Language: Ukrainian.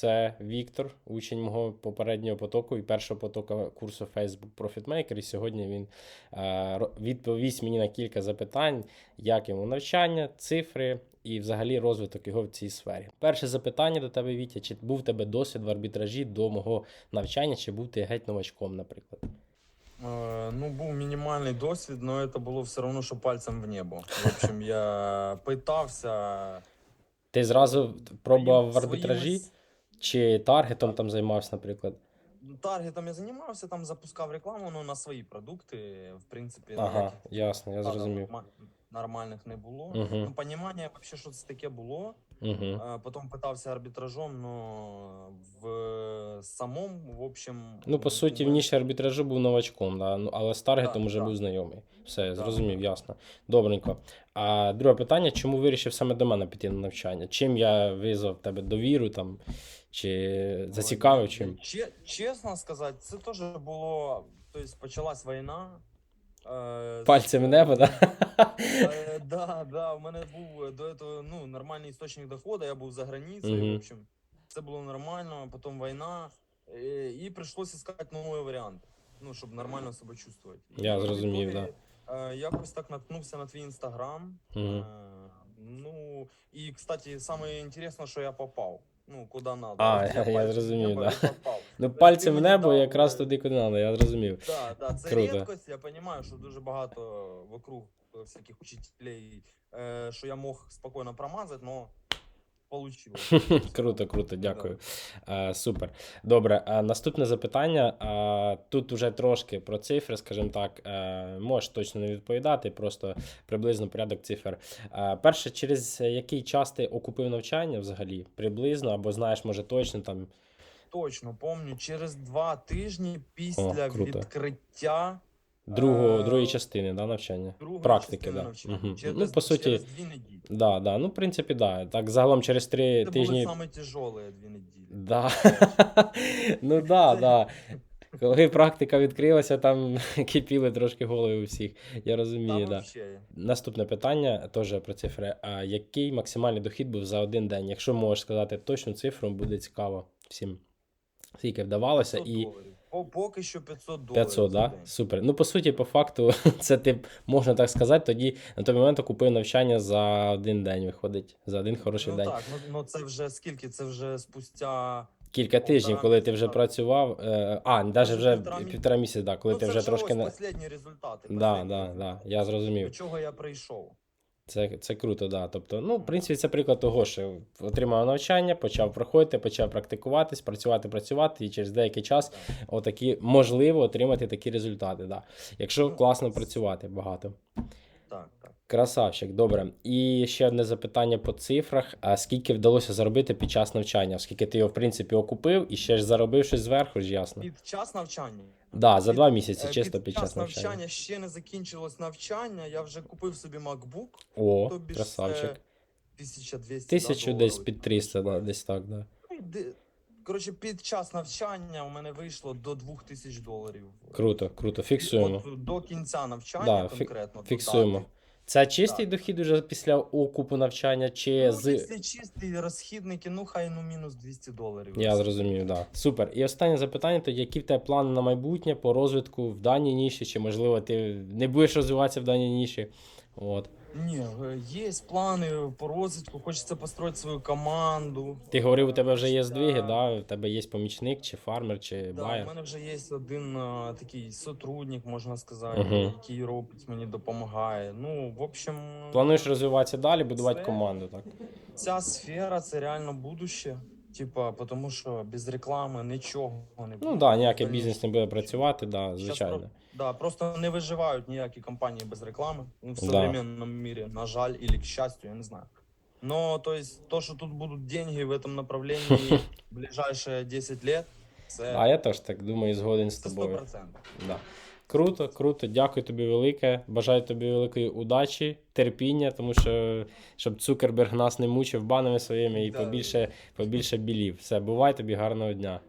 Це Віктор, учень мого попереднього потоку і першого потоку курсу Facebook Profit Maker. І сьогодні він е, відповість мені на кілька запитань, як йому навчання, цифри і взагалі розвиток його в цій сфері. Перше запитання до тебе, Вітя: чи був тебе досвід в арбітражі до мого навчання, чи був ти геть новачком, наприклад? Е, Ну, був мінімальний досвід, але це було все одно, що пальцем в небо. В общем, я питався. Ти зразу пробував в арбітражі, с- чи таргетом там займався, наприклад? Таргетом я займався, там запускав рекламу ну, на свої продукти. В принципі, Ага, ніяких ясно, я зрозумів. норма- нормальних не було. Мгм. Ну, понімання, вообще, що це таке було. Угу. Е, Потім питався арбітражом, но в самому, в общем. Ну, по суті, в ніші арбітражу був новачком, да? ну, але з таргетом Так, уже так. був знайомий. Все, зрозумів, ясно. Добренько. А друге питання: чому вирішив саме до мене піти на навчання? Чим я визвав в тебе довіру там? Чи зацікавив чим? Че- чесно сказати, це теж було. Тобто почалась війна. Е, Пальцем в небо, да? Е, да, да, у мене був до цього ну, нормальний істочник доходу, я був за границею, Мгм. в общем, це було нормально, потім війна, е, і прийшлося шукати нові варіанти, ну, щоб нормально себе чувствувати. Я зрозумів, ітогі, е, Якось так наткнувся на твій інстаграм. Мгм. Е, Ну, і, кстати, саме що я попав. Ну, куди надо. А, я, я зрозумів, да. Ну, пальцем в небо якраз туди, куди треба, я зрозумів. Да, да, це Круто. рідкость. Я розумію, що дуже багато вокруг всяких учителей, е, що я мог спокійно промазати, але получилось. Круто, круто, дякую. Супер. Добре, наступне запитання. Тут вже трошки про цифри, скажімо так. Можеш точно не відповідати, просто приблизно порядок цифр. Перше, через який час ти окупив навчання взагалі? Приблизно, або знаєш, може точно там. Точно, помню, через два тижні після О, відкриття Другого, Е, другої частини да, навчання. другої Практики, да. навчання. Мгм. Через, Ну, по суті, через дві неділі. Да, да. Ну, в принципі, да. Так, загалом через три Це тижні. були саме тяжелі дві неділі. Да. ну да, да. Коли практика відкрилася, там кипіли трошки голови у всіх. Я Там розумію, да. вообще. Наступне питання теж про цифри. А який максимальний дохід був за один день? Якщо можеш сказати точну цифру, буде цікаво всім. Скільки вдавалося 500 і доларів. По- Поки що 500 доларів. 500, за да? Супер. Ну, по суті, по факту, це ти можна так сказати, тоді на той момент купив навчання за один день, виходить. За один хороший ну день. так, ну, ну це вже скільки? Це вже спустя. Кілька тижнів, коли ти вже працював. е, А, навіть вже півтора місяця, да, коли ну, ти вже вже трошки ось на. результати. Да, да, да, я До зрозумів. чого я прийшов. Це, це круто, да. Тобто, ну, в принципі, це приклад того, що отримав навчання, почав проходити, почав практикуватись, працювати, працювати, і через деякий час отакі можливо отримати такі результати. Да. Якщо класно працювати багато. Так. Красавчик, добре. І ще одне запитання по цифрах. А скільки вдалося заробити під час навчання? Оскільки ти його, в принципі, окупив і ще ж заробив щось зверху, ж ясно. Під час навчання. Да, за під- два місяці, Е, чисто під час навчання. навчання ще не закінчилось навчання. Я вже купив собі MacBook. О, Тобі красавчик. 1200 Тисячу да, десь під там, 300, да, десь так, да. Ну, Коротше, під час навчання у мене вийшло до 2000 доларів. Круто, круто. Фіксуємо. От до кінця навчання Да, конкретно. Фіксуємо. дати. Це чистий Так. дохід уже після окупу навчання, чи Ну, з. Це чистий розхідники, ну хай ну мінус 200 доларів. Я зрозумів, так. Да. Супер. І останнє запитання: то які в тебе плани на майбутнє по розвитку в даній ніші, чи можливо ти не будеш розвиватися в даній ніші? От. Ні, е, є плани по розвитку, хочеться построїти свою команду. Ти говорив, у тебе вже є здвиги, да? у тебе є помічник, чи фармер, чи Да, у мене вже є один а, такий сотрудник, можна сказати, Мгм. який робить, мені допомагає. Ну, в общем, Плануєш розвиватися далі, будувати Це- команду, так? ця сфера це реально будуще. Типа, тому що без реклами нічого не буде. Ну так, да, ніякий бізнес не буде працювати, да, звичайно. про- Да, просто не виживають ніякі компанії без реклами ну, в Да. современном мире, на жаль, или к счастью, я не знаю. Но то есть то, что тут будут деньги в этом направлении в ближайшие 10 лет, це, А я теж так думаю, згоден з це тобою. 100%. Да. Круто, круто. Дякую тобі велике. Бажаю тобі великої удачі, терпіння, тому що щоб Цукерберг нас не мучив банами своїми і побільше, побільше білів. Все, бувай тобі гарного дня.